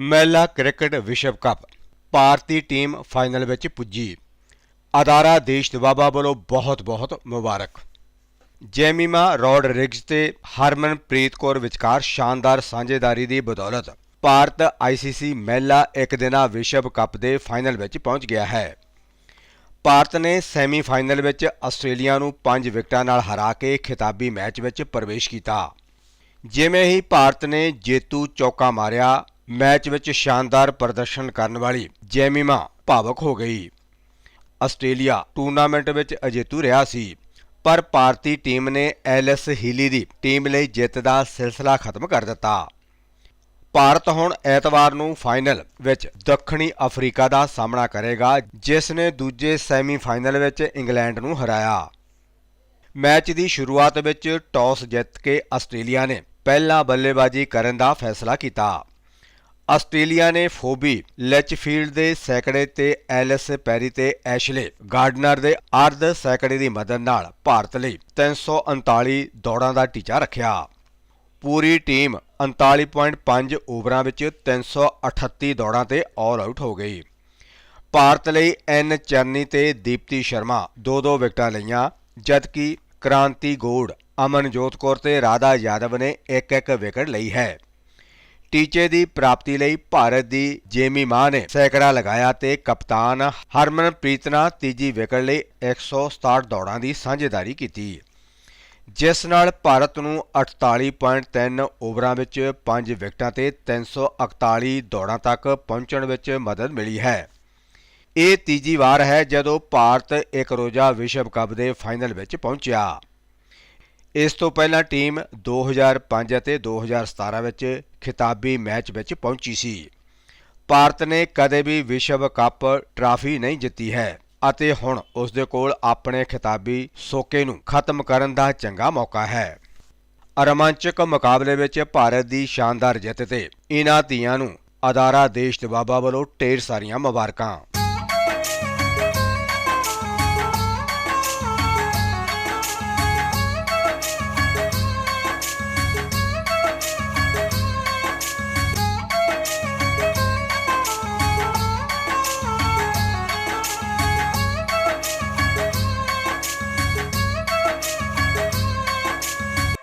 ਮਹਿਲਾ ਕ੍ਰਿਕਟ ਵਿਸ਼ਵ ਕੱਪ ਭਾਰਤੀ team final ਵਿੱਚ ਪੁੱਜੀ। ਅਦਾਰਾ ਦੇਸ਼ ਦਵਾਬਾ ਵੱਲੋਂ ਬਹੁਤ-ਬਹੁਤ ਮੁਬਾਰਕ। ਜੈਮੀਮਾ ਰੋਡਰਿਗਜ਼ ਤੇ ਹਰਮਨਪ੍ਰੀਤ ਕੌਰ ਵਿਚਕਾਰ ਸ਼ਾਨਦਾਰ ਸਾਂਝੇਦਾਰੀ ਦੀ ਬਦੌਲਤ ਭਾਰਤ ਆਈਸੀਸੀ ਮਹਿਲਾ ਇੱਕ ਦਿਨਾ ਵਿਸ਼ਵ ਕੱਪ ਦੇ ਫਾਈਨਲ ਵਿੱਚ ਪਹੁੰਚ ਗਿਆ ਹੈ। ਭਾਰਤ ਨੇ ਸੈਮੀਫਾਈਨਲ ਵਿੱਚ ਆਸਟ੍ਰੇਲੀਆ ਨੂੰ 5 ਵਿਕਟਾਂ ਨਾਲ ਹਰਾ ਕੇ ਖਿਤਾਬੀ ਮੈਚ ਵਿੱਚ ਪ੍ਰਵੇਸ਼ ਕੀਤਾ। ਜਿਵੇਂ ਹੀ ਭਾਰਤ ਨੇ ਜੇਤੂ ਚੌਕਾ ਮਾਰਿਆ ਮੈਚ ਵਿੱਚ ਸ਼ਾਨਦਾਰ ਪ੍ਰਦਰਸ਼ਨ ਕਰਨ ਵਾਲੀ ਜੈਮੀਮਾ ਭਾਵਕ ਹੋ ਗਈ। ਆਸਟ੍ਰੇਲੀਆ ਟੂਰਨਾਮੈਂਟ ਵਿੱਚ ਅਜੇਤੂ ਰਿਹਾ ਸੀ, ਪਰ ਭਾਰਤੀ ਟੀਮ ਨੇ ਐਲਿਸ ਹੀਲੀ ਦੀ ਟੀਮ ਲਈ ਜਿੱਤ ਦਾ ਸਿਲਸਿਲਾ ਖਤਮ ਕਰ ਦਿੱਤਾ। ਭਾਰਤ ਹੁਣ ਐਤਵਾਰ ਨੂੰ ਫਾਈਨਲ ਵਿੱਚ ਦੱਖਣੀ ਅਫਰੀਕਾ ਦਾ ਸਾਹਮਣਾ ਕਰੇਗਾ, ਜਿਸ ਨੇ ਦੂਜੇ ਸੈਮੀਫਾਈਨਲ ਵਿੱਚ ਇੰਗਲੈਂਡ ਨੂੰ ਹਰਾਇਆ। ਮੈਚ ਦੀ ਸ਼ੁਰੂਆਤ ਵਿੱਚ ਟਾਸ ਜਿੱਤ ਕੇ ਆਸਟ੍ਰੇਲੀਆ ਨੇ ਪਹਿਲਾਂ ਬੱਲੇਬਾਜ਼ੀ ਕਰਨ ਦਾ ਫੈਸਲਾ ਕੀਤਾ। ਆਸਟ੍ਰੇਲੀਆ ਨੇ ਫੋਬੀ ਲੈਚਫੀਲਡ ਦੇ ਸੈਕੜੇ ਤੇ ਐਲਿਸ ਪੈਰੀ ਤੇ ਐਸ਼ਲੇ ਗਾਰਡਨਰ ਦੇ ਅਰਧ ਸੈਕੜੇ ਦੀ ਮਦਦ ਨਾਲ ਭਾਰਤ ਲਈ 339 ਦੌੜਾਂ ਦਾ ਟੀਚਾ ਰੱਖਿਆ। ਪੂਰੀ ਟੀਮ 39.5 ਓਵਰਾਂ ਵਿੱਚ 338 ਦੌੜਾਂ ਤੇ ਆਲ ਆਊਟ ਹੋ ਗਈ। ਭਾਰਤ ਲਈ ਐਨ ਚਰਨੀ ਤੇ ਦੀਪਤੀ ਸ਼ਰਮਾ ਦੋ ਦੋ ਵਿਕਟਾਂ ਲਈਆਂ, ਜਦਕਿ ਕ੍ਰਾਂਤੀ ਗੋੜ ਅਮਨਜੋਤ ਕੌਰ ਤੇ ਰਾਧਾ ਯਾਦਵ ਨੇ ਇੱਕ ਇੱਕ ਵਿਕਟ ਲਈ ਹੈ। ਟੀਚੇ ਦੀ ਪ੍ਰਾਪਤੀ ਲਈ ਭਾਰਤ ਦੀ ਜੇਮੀ ਮਾਂ ਨੇ ਸੈਂਕੜਾ ਲਗਾਇਆ ਤੇ ਕਪਤਾਨ ਹਰਮਨਪ੍ਰੀਤ ਨਾਲ ਤੀਜੀ ਵਿਕਟ ਲਈ 167 ਦੌੜਾਂ ਦੀ ਸਾਂਝੇਦਾਰੀ ਕੀਤੀ। ਜਿਸ ਨਾਲ ਭਾਰਤ ਨੂੰ 48.3 ਓਵਰਾਂ ਵਿੱਚ 5 ਵਿਕਟਾਂ ਤੇ 341 ਦੌੜਾਂ ਤੱਕ ਪਹੁੰਚਣ ਵਿੱਚ ਮਦਦ ਮਿਲੀ ਹੈ। ਇਹ ਤੀਜੀ ਵਾਰ ਹੈ ਜਦੋਂ ਭਾਰਤ ਇੱਕ ਰੋਜ਼ਾ ਵਿਸ਼ਵ ਕੱਪ ਦੇ ਫਾਈਨਲ ਵਿੱਚ ਪਹੁੰਚਿਆ। ਇਸ ਤੋਂ ਪਹਿਲਾਂ ਟੀਮ 2005 ਅਤੇ 2017 ਵਿੱਚ ਖਿਤਾਬੀ ਮੈਚ ਵਿੱਚ ਪਹੁੰਚੀ ਸੀ। ਭਾਰਤ ਨੇ ਕਦੇ ਵੀ ਵਿਸ਼ਵ ਕੱਪ ਟਰਾਫੀ ਨਹੀਂ ਜਿੱਤੀ ਹੈ ਅਤੇ ਹੁਣ ਉਸ ਦੇ ਕੋਲ ਆਪਣੇ ਖਿਤਾਬੀ ਸੋਕੇ ਨੂੰ ਖਤਮ ਕਰਨ ਦਾ ਚੰਗਾ ਮੌਕਾ ਹੈ। ਰੋਮਾਂਚਕ ਮੁਕਾਬਲੇ ਵਿੱਚ ਭਾਰਤ ਦੀ ਸ਼ਾਨਦਾਰ ਜਿੱਤ ਤੇ ਇਨ੍ਹਾਂ ਧੀਆਂ ਨੂੰ ਅਦਾਰਾ ਦੇਸ਼ ਦਬਾਬਾ ਵੱਲੋਂ ਢੇਰ ਸਾਰੀਆਂ ਮੁਬਾਰਕਾਂ।